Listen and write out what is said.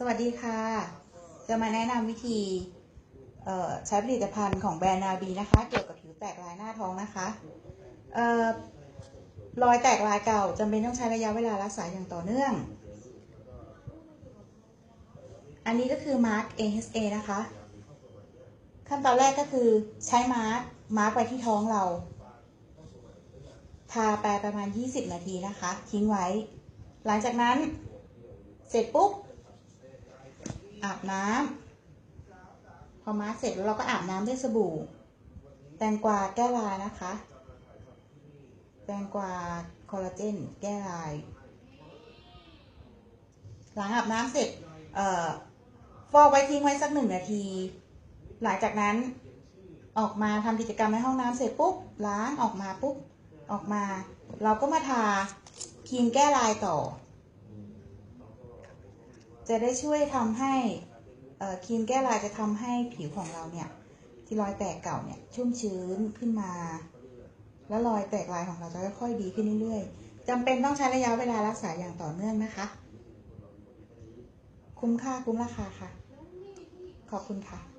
สวัสดีค่ะ จะมาแนะนำวิธีใช้ผลิตภัณฑ์ของแบรนด์นาบีนะคะ เกี่ยวกับผิวแตกลายหน้าท้องนะคะออรอยแตกลายเก่าจำเป็นต้องใช้ระยะเวลารักษาอย่างต่อเนื่อง อันนี้ก็คือมาร์ก AHA นะคะ ขั้นตอนแรกก็คือใช้มาร์กมาร์กไปที่ท้องเรา ทาไปประมาณ 20 นาทีนะคะ ทิ้งไว้ หลังจากนั้นเสร็จปุ๊บ อาบน้ำพอมาเสร็จแล้วเราก็อาบน้ำด้วยสบู่ แตงกวาแก้ลายนะคะ แตงกวาคอลลาเจนแก้ลาย หลังอาบน้ำเสร็จเอ่อฟอกไว้ทิ้งไว้สักหนึ่งนาที หลังจากนั้นออกมาทำกิจกรรมในห้องน้ำเสร็จปุ๊บล้างออกมาปุ๊บออกมา เราก็มาทาครีมแก้ลายต่อ จะได้ช่วยทำให้ครีมแก้ลายจะทำให้ผิวของเราเนี่ยที่รอยแตกเก่าเนี่ยชุ่มชื้นขึ้นมา แล้วรอยแตกลายของเราจะค่อยๆดีขึ้นเรื่อยๆจำเป็นต้องใช้ระยะเวลารักษาอย่างต่อเนื่องนะคะ คุ้มค่าคุ้มราคาค่ะ ขอบคุณค่ะ